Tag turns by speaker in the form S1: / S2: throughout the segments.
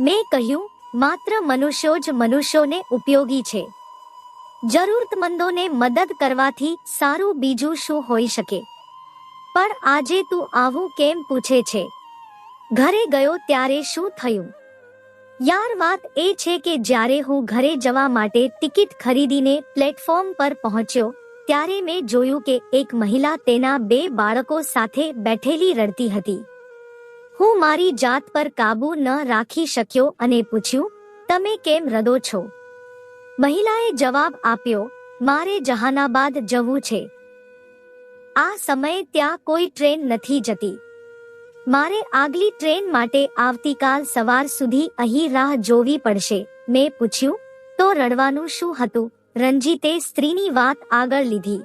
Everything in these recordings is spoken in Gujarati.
S1: મેં કહ્યું, માત્ર મનુષ્યો જ મનુષ્યોને ઉપયોગી છે. જરૂરતમંદોને મદદ કરવાથી સારું બીજું શું હોઈ શકે? પણ આજે તું આવું કેમ પૂછે છે? ઘરે ગયો ત્યારે શું થયું? યાર વાત એ છે કે જ્યારે હું ઘરે જવા માટે ટિકિટ ખરીદીને પ્લેટફોર્મ પર પહોંચ્યો, ત્યારે મેં જોયું કે એક મહિલા તેના બે બાળકો સાથે બેઠેલી રડતી હતી. હું મારી જાત પર કાબુ ન રાખી શક્યો અને પૂછ્યું, તમે કેમ રડો છો? મહિલાએ જવાબ આપ્યો, મારે જહાનાબાદ જવું છે. આ સમયે ત્યાં કોઈ ટ્રેન નથી જતી. મારે આગલી ટ્રેન માટે આવતીકાલ સવાર સુધી અહીં રાહ જોવી પડશે. મેં પૂછ્યું, તો રડવાનું શું હતું? રંજીતે સ્ત્રીની વાત આગળ લીધી.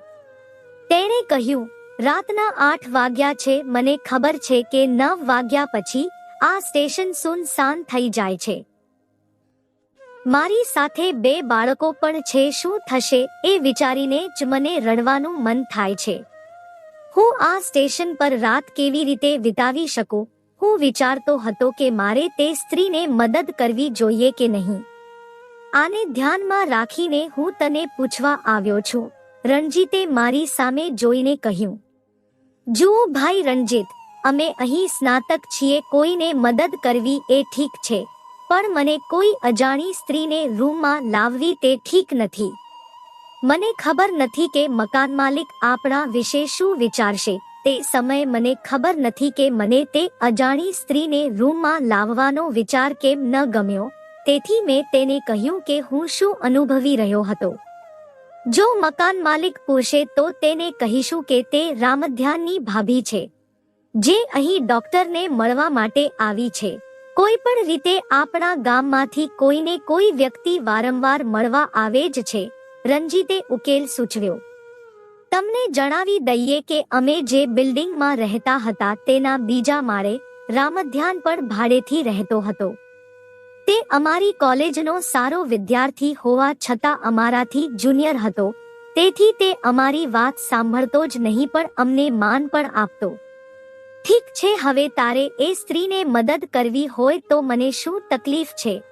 S1: તેણે કહ્યું રાતના આઠ વાગ્યા છે, મને ખબર છે કે નવ વાગ્યા પછી આ સ્ટેશન સુનસાન થઈ જાય છે. મારી સાથે બે બાળકો પણ છે, શું થશે એ વિચારીને જ મને રડવાનું મન થાય છે. હું આ સ્ટેશન પર રાત કેવી રીતે વિતાવી શકું? હું વિચારતો હતો કે મારે તે સ્ત્રીને મદદ કરવી જોઈએ કે નહીં. આને ધ્યાનમાં રાખીને હું તને પૂછવા આવ્યો છું. રણજીતે મારી સામે જોઈને કહ્યું જુઓ ભાઈ રણજીત, અમે અહીં સ્નાતક છીએ, કોઈને મદદ કરવી એ ઠીક છે, પણ મને કોઈ અજાણી સ્ત્રીને રૂમમાં લાવવી તે ઠીક નથી. મને ખબર નથી કે મકાન માલિક આપણા વિશે શું વિચારશે, તે સમયે મને ખબર નથી કે મને તે અજાણી સ્ત્રીને રૂમમાં લાવવાનો વિચાર કેમ ન ગમ્યો, તેથી મેં તેને કહ્યું કે હું શું અનુભવી રહ્યો હતો. જો મકાન માલિક પૂછે તો તેને કહીશું કે તે રામધ્યાનની ભાભી છે, જે અહીં ડોક્ટરને મળવા માટે આવી છે. કોઈ પણ રીતે આપણા ગામમાંથી કોઈને કોઈ વ્યક્તિ વારંવાર મળવા આવે જ છે, રંજીતે ઉકેલ સૂચવ્યો. તમને જણાવી દઈએ કે અમે જે બિલ્ડિંગમાં રહેતા હતા તેના બીજા માળે રામધ્યાન પણ ભાડેથી રહેતો હતો. તે અમારી કોલેજનો સારો વિદ્યાર્થી હોવા છતાં અમારાથી જુનિયર હતો. તેથી તે અમારી વાત સાંભળતો જ નહીં પણ અમને માન પણ આપતો. ઠીક છે, હવે તારે એ સ્ત્રીને મદદ કરવી હોય તો મને શું તકલીફ છે?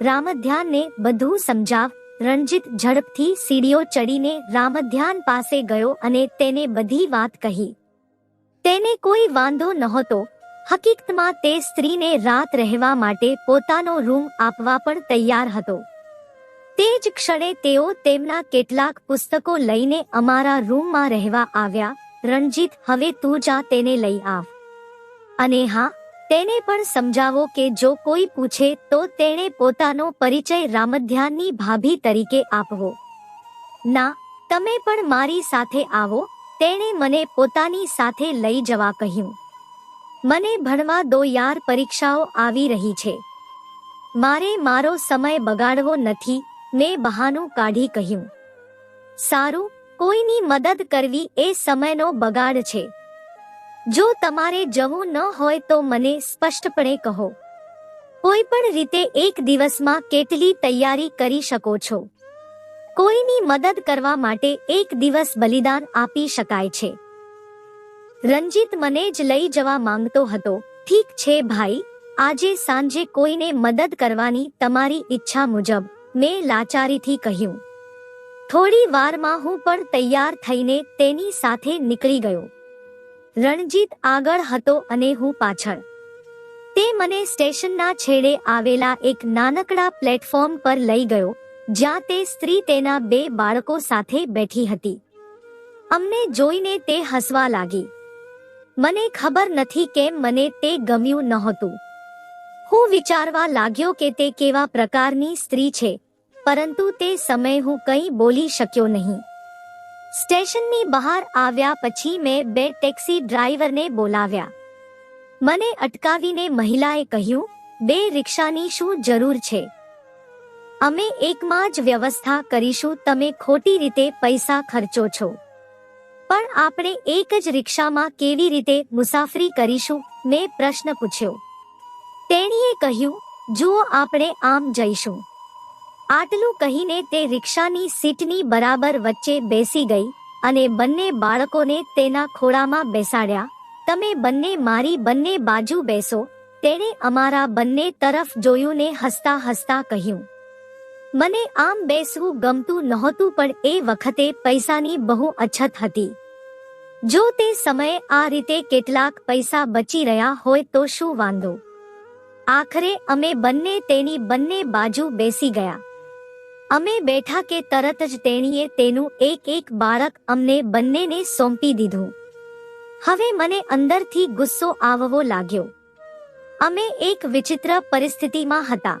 S1: રામધ્યાનને બધું સમજાવ. રણજીત ઝડપથી સીડીઓ ચડીને રામધ્યાન પાસે ગયો અને તેને બધી વાત કહી. તેને કોઈ વાંધો નહોતો. હકીકતમાં તે સ્ત્રીને રાત રહેવા માટે પોતાનો રૂમ આપવા પણ તૈયાર હતો. તે જ ક્ષણે તેઓ તેમના કેટલાક પુસ્તકો લઈને અમારા રૂમમાં રહેવા આવ્યા, રણજીત, હવે તું જા, તેને લઈ આવ. અને હા, તેને પણ સમજાવો કે જો કોઈ પૂછે તો તેણે પોતાનો પરિચય રામધ્યાનની ભાભી તરીકે આપવો. ના, તમે પણ મારી સાથે આવો, તેણે મને પોતાની સાથે લઈ જવા કહ્યું. મને ભણવા દો યાર પરીક્ષાઓ આવી રહી છે. મારે મારો સમય બગાડવો નથી, મેં બહાનું કાઢી કહ્યું. સારું, કોઈની મદદ કરવી એ સમયનો બગાડ છે. જો તમારે જવું ન હોય તો મને સ્પષ્ટપણે કહો. કોઈ પણ રીતે એક દિવસમાં કેટલી તૈયારી કરી શકો છો? કોઈની મદદ કરવા માટે એક દિવસ બલિદાન આપી શકાય છે. રંજીત મને જ લઈ જવા માંગતો હતો. ઠીક છે ભાઈ, આજે સાંજે કોઈને મદદ કરવાની તમારી ઈચ્છા મુજબ, મેં લાચારીથી કહ્યું. થોડી વારમાં હું પણ તૈયાર થઈને તેની સાથે નીકળી ગયો. રણજીત આગળ હતો અને હું પાછળ. તે મને સ્ટેશનના છેડે આવેલા એક નાનકડા પ્લેટફોર્મ પર લઈ ગયો, જ્યાં તે સ્ત્રી તેના બે બાળકો સાથે બેઠી હતી. અમને જોઈને તે હસવા લાગી. મને ખબર નથી કેમ મને તે ગમ્યું નહોતું. હું વિચારવા લાગ્યો કે તે કેવા પ્રકારની સ્ત્રી છે, પરંતુ તે સમયે હું કંઈ બોલી શક્યો નહીં. સ્ટેશનની બહાર આવ્યા પછી મેં બે ટેક્સી ડ્રાઈવરને બોલાવ્યા. મને અટકાવીને મહિલાએ કહ્યું, બે રિક્ષાની શું જરૂર છે? અમે એકમાં જ વ્યવસ્થા કરીશું, તમે ખોટી રીતે પૈસા ખર્ચો છો. પણ આપણે એક જ રિક્ષામાં કેવી રીતે મુસાફરી કરીશું? મેં પ્રશ્ન પૂછ્યો. તેણીએ કહ્યું, જુઓ આપણે આમ જઈશું. આટલું કહીને તે રિક્ષાની સીટની બરાબર વચ્ચે બેસી ગઈ અને બંને બાળકોને તેના ખોળામાં બેસાડ્યા. તમે બંને મારી બંને બાજુ બેસો, તેણે અમારા બંને તરફ જોયું ને હસતા હસતા કહ્યું. મને આમ બેસવું ગમતું નહોતું, પણ એ વખતે પૈસાની બહુ અછત હતી. જો તે સમયે આ રીતે કેટલાક પૈસા બચી રહ્યા હોય તો શું વાંધો? આખરે અમે બંને તેની બંને બાજુ બેસી ગયા. અમે બેઠા કે તરત જ તેણીએ તેનું એક એક બાળક અમને બંનેને સોંપી દીધું. હવે મને અંદરથી ગુસ્સો આવવો લાગ્યો. અમે એક વિચિત્ર પરિસ્થિતિમાં હતા.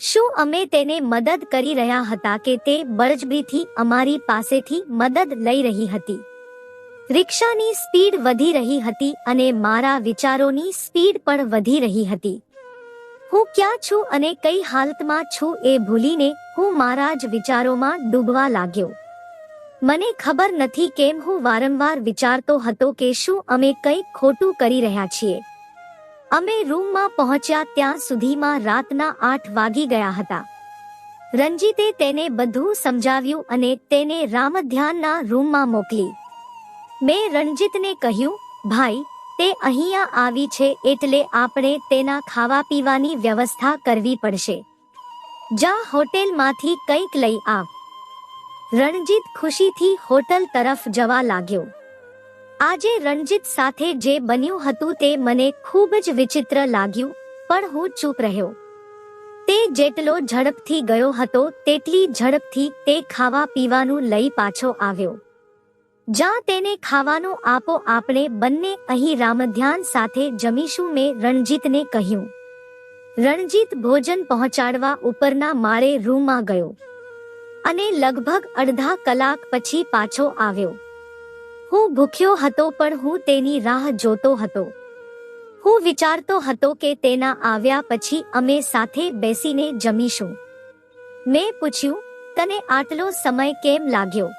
S1: શું અમે તેને મદદ કરી રહ્યા હતા કે તે બળજબરીથી અમારી પાસેથી મદદ લઈ રહી હતી? રિક્ષાની સ્પીડ વધી રહી હતી અને મારા વિચારોની સ્પીડ પણ વધી રહી હતી. હું ક્યાં છું અને કઈ હાલતમાં છું એ ભૂલીને હું મારા જ વિચારોમાં ડૂબવા લાગ્યો. મને ખબર નથી કેમ હું વારંવાર વિચારતો હતો કે શું અમે કંઈક ખોટું કરી રહ્યા છીએ. અમે રૂમમાં પહોંચ્યા ત્યાં સુધીમાં રાતના આઠ વાગી ગયા હતા. રંજીતે તેને બધું સમજાવ્યું અને તેને રામધ્યાનના રૂમમાં મોકલી. મેં રણજીતને કહ્યું, ભાઈ, તે અહીંયા આવી છે એટલે આપણે તેના ખાવા પીવાની વ્યવસ્થા કરવી પડશે. જા હોટેલમાંથી કંઈક લઈ આવ રણજીત ખુશીથી હોટલ તરફ જવા લાગ્યો. આજે રણજીત સાથે જે બન્યું હતું તે મને ખૂબ જ વિચિત્ર લાગ્યું, પણ હું ચૂપ રહ્યો. તે જેટલો ઝડપથી ગયો હતો, તેટલી ઝડપથી તે ખાવા પીવાનું લઈ પાછો આવ્યો. જા તેને ખાવાનું આપો આપણે બંને અહીં રામધ્યાન સાથે જમીશું મેં રણજીતને કહ્યું. રણજીત ભોજન પહોંચાડવા ઉપરના માળે રૂમમાં ગયો અને લગભગ અડધા કલાક પછી પાછો આવ્યો. હું ભૂખ્યો હતો પણ હું તેની રાહ જોતો હતો. હું વિચારતો હતો કે તેના આવ્યા પછી અમે સાથે બેસીને જમીશું. મેં પૂછ્યું, તને આટલો સમય કેમ લાગ્યો?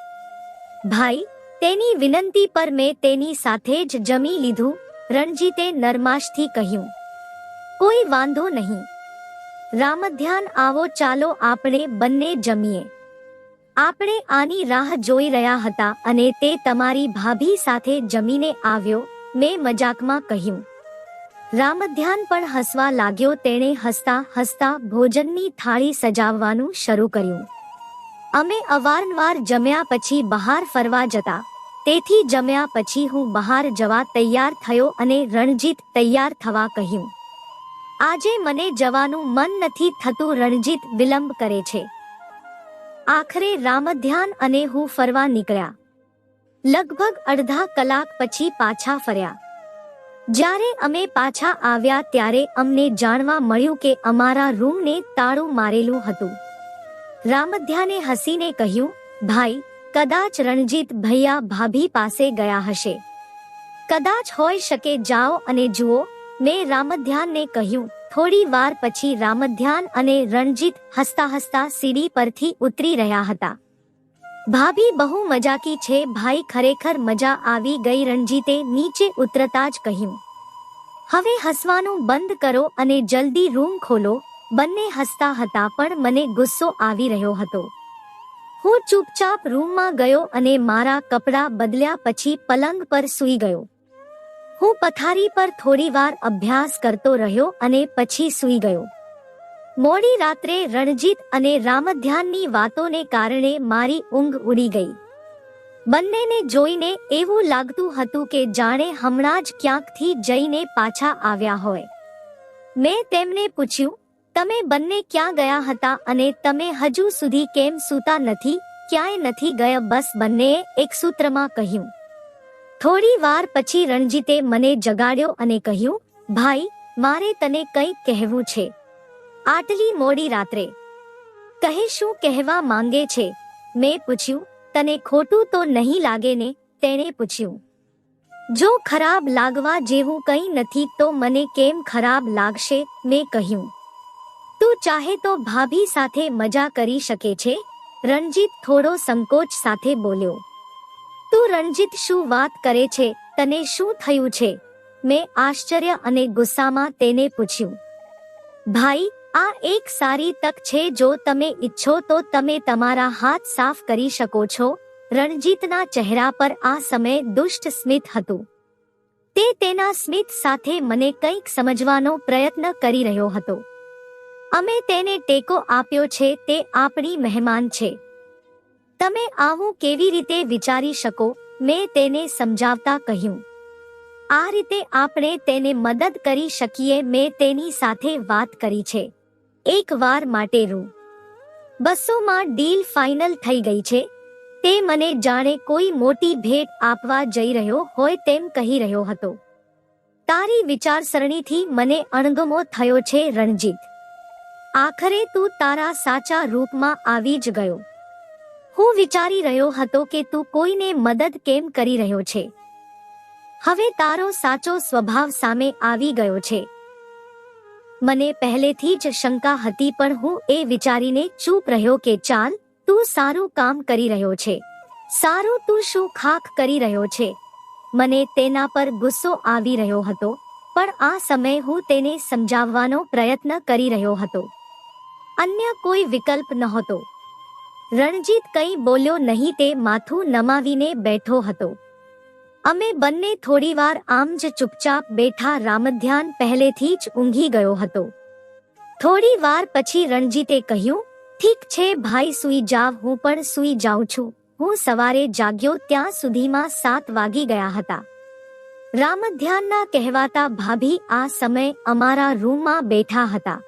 S1: ભાઈ તેની વિનંતી પર મેં તેની સાથે જ જમી લીધું, રણજીતે નરમાશથી કહ્યું. કોઈ વાંધો નહીં. રામધ્યાન આવો ચાલો આપણે બંને જમીએ. આપણે આની રાહ જોઈ રહ્યા હતા અને તે તમારી ભાભી સાથે જમીને આવ્યો, મેં મજાકમાં કહ્યું. રામધ્યાન પણ હસવા લાગ્યો, તેણે હસતા હસતા ભોજનની થાળી સજાવવાનું શરૂ કર્યું. અમે અવારનવાર જમ્યા પછી બહાર ફરવા જતા. તેથી જમ્યા પછી હું બહાર જવા તૈયાર થયો અને રણજીત તૈયાર થવા કહ્યું. આજે મને જવાનું મન નથી થતું, રણજીત વિલંબ કરે છે. આખરે રામધ્યાન અને હું ફરવા નીકળ્યા. લગભગ અડધા કલાક પછી પાછા ફર્યા. જ્યારે અમે પાછા આવ્યા ત્યારે અમને જાણવા મળ્યું કે અમારા રૂમને તાળું મારેલું હતું. રામધ્યાને હસીને કહ્યું, ભાઈ કદાચ રણજીત ભૈયા ભાભી પાસે ગયા હશે. કદાચ હોઈ શકે જાઓ અને જુઓ, મેં રામધ્યાનને કહ્યું, થોડી વાર પછી રામધ્યાન અને રણજીત હસતા હસતા સીડી પરથી ઉતરી રહ્યા હતા. ભાભી બહુ મજાકી છે, ભાઈ ખરેખર મજા આવી ગઈ, રણજીતે નીચે ઉતરતા જ કહ્યું. હવે હસવાનું બંધ કરો અને જલ્દી રૂમ ખોલો, બંને હસતા હતા પણ મને ગુસ્સો આવી રહ્યો હતો. હું ચૂપચાપ રૂમમાં ગયો અને મારા કપડાં બદલ્યા પછી પલંગ પર સૂઈ ગયો. હું પથારી પર થોડીવાર અભ્યાસ કરતો રહ્યો અને પછી સૂઈ ગયો. મોડી રાત્રે રણજીત અને રામધ્યાનની વાતોને કારણે મારી ઊંઘ ઉડી ગઈ. બંનેને જોઈને એવું લાગતું હતું કે જાણે હમણાં જ ક્યાંકથી જઈને પાછા આવ્યા હોય. મેં તેમને પૂછ્યું તમે બંને ક્યાં ગયા હતા અને તમે હજુ સુધી કેમ સૂતા નથી, ક્યાંય નથી ગયા? બસ બંનેએ એક સૂત્રમાં કહ્યું. થોડી વાર પછી રણજીતે મને જગાડ્યો અને કહ્યું, ભાઈ, મારે તને કંઈક કહેવું છે. આટલી મોડી રાત્રે. કહે શું કહેવા માંગે છે? મેં પૂછ્યું, તને ખોટું તો નહીં લાગે ને? તેણે પૂછ્યું. જો ખરાબ લાગવા જેવું કંઈ નથી તો મને કેમ ખરાબ લાગશે? મેં કહ્યું. તું ચાહે તો ભાભી સાથે મજા કરી શકે છે? રણજીત થોડો સંકોચ સાથે બોલ્યો. તું રણજીત શું વાત કરે છે? તને શું થયું છે? મેં આશ્ચર્ય અને ગુસ્સામાં તેને પૂછ્યું. ભાઈ, આ એક સારી તક છે જો તમે ઈચ્છો તો તમે તમારા હાથ સાફ કરી શકો છો. રણજીતના ચહેરા પર આ સમયે દુષ્ટ સ્મિત હતું. તે તેના સ્મિત સાથે મને કંઈક સમજવાનો પ્રયત્ન કરી રહ્યો હતો. અમે તેને ટેકો આપ્યો છે તે આપણી મહેમાન છે. તમે આવું કેવી રીતે વિચારી શકો, મેં તેને સમજાવતા કહ્યું. આ રીતે આપણે તેને મદદ કરી શકીએ, મેં તેની સાથે વાત કરી છે. એક વાર માટે રૂ. બસોમાં ડીલ ફાઇનલ થઈ ગઈ છે. તે મને જાણે કોઈ મોટી ભેટ આપવા જઈ રહ્યો હોય તેમ કહી રહ્યો હતો. તારી વિચારસરણીથી મને અણગમો થયો છે રણજીત. આખરે તું તારા સાચા રૂપમાં આવી જ ગયો. હું વિચારી રહ્યો હતો કે તું કોઈને મદદ કેમ કરી રહ્યો છે? હવે તારો સાચો સ્વભાવ સામે આવી ગયો છે. મને પહેલેથી જ શંકા હતી પણ હું એ વિચારીને ચૂપ રહ્યો કે ચાલ, તું સારું કામ કરી રહ્યો છે. સારું તું શું ખાખ કરી રહ્યો છે? મને તેના પર ગુસ્સો આવી રહ્યો હતો, પણ આ સમયે હું તેને સમજાવવાનો પ્રયત્ન કરી રહ્યો હતો. અન્ય કોઈ વિકલ્પ નહોતો. રણજીત કંઈ બોલ્યો નહીં તે માથું નમાવીને બેઠો હતો. અમે બંને થોડીવાર આમ જ ચૂપચાપ બેઠા રામધ્યાન પહેલેથી જ ઊંઘી ગયો હતો. થોડી વાર પછી રણજીતે કહ્યું, ઠીક છે ભાઈ સૂઈ જાવ, હું પણ સૂઈ જાઉં છું. હું સવારે જાગ્યો ત્યાં સુધીમાં સાત વાગી ગયા હતા. રામધ્યાનના કહેવાતા ભાભી આ સમય અમારા રૂમમાં બેઠા હતા.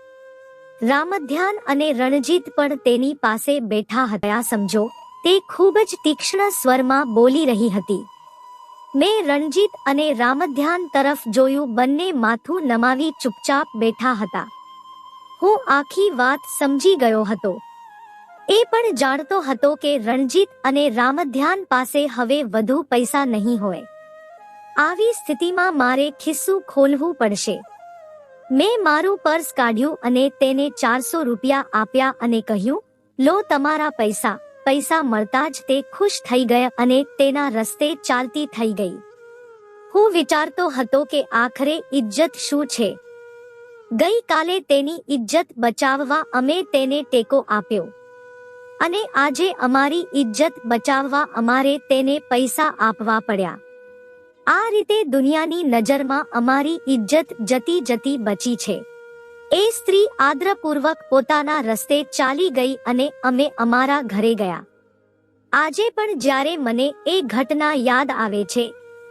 S1: રામધ્યાન અને રણજીત પણ તેની પાસે બેઠા હતા. સમજો, તે ખૂબ જ તીક્ષ્ણ સ્વરમાં બોલી રહી હતી. મેં રણજીત અને રામધ્યાન તરફ જોયું, બંને માથું નમાવી ચૂપચાપ બેઠા હતા. હું આખી વાત સમજી ગયો હતો. એ પણ જાણતો હતો કે રણજીત અને રામધ્યાન પાસે હવે વધુ પૈસા નહીં હોય. આવી સ્થિતિમાં મારે ખિસ્સું ખોલવું પડશે. મેં મારું પર્સ કાઢ્યું અને તેને ચારસો રૂપિયા આપ્યા અને કહ્યું, લો તમારા પૈસા. પૈસા મળતા જ તે ખુશ થઈ ગયા અને તેના રસ્તે ચાલતી થઈ ગઈ. હું વિચારતો હતો કે આખરે ઇજ્જત શું છે. ગઈકાલે તેની ઇજ્જત બચાવવા અમે તેને ટેકો આપ્યો. અને આજે અમારી ઇજ્જત બચાવવા અમારે તેને પૈસા આપવા પડ્યા. આ રીતે દુનિયાની નજરમાં અમારી ઇજ્જત જતી જતી બચી છે. એ સ્ત્રી આદ્રપૂર્વક પોતાના રસ્તે ચાલી ગઈ અને અમે અમારા ઘરે ગયા. આજે પણ જ્યારે મને એ ઘટના યાદ આવે છે,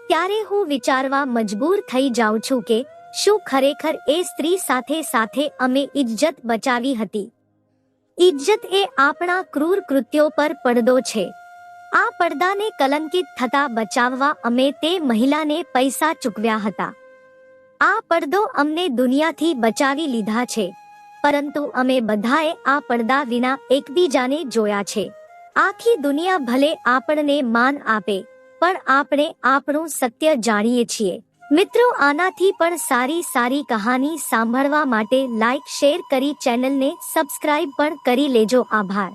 S1: ત્યારે હું વિચારવા મજબૂર થઈ જાઉં છું કે શું ખરેખર એ સ્ત્રી સાથે સાથે અમે ઇજ્જત બચાવી હતી. ઇજ્જત એ આપણા ક્રૂર કૃત્યો પર પડદો છે. આ પડદાને કલંકિત થતા બચાવવા અમે તે મહિલાને પૈસા ચૂકવ્યા હતા. આ પડદો અમને દુનિયાથી બચાવી લીધા છે, પરંતુ અમે બધાએ આ પડદા વિના એકબીજાને જોયા છે. આખી દુનિયા ભલે આપણને માન આપે, પણ આપણે આપણું સત્ય જાણીએ છીએ. મિત્રો, આનાથી પણ સારી સારી કહાની સાંભળવા માટે લાઈક શેર કરી ચેનલને સબસ્ક્રાઇબ પણ કરી લેજો. આભાર.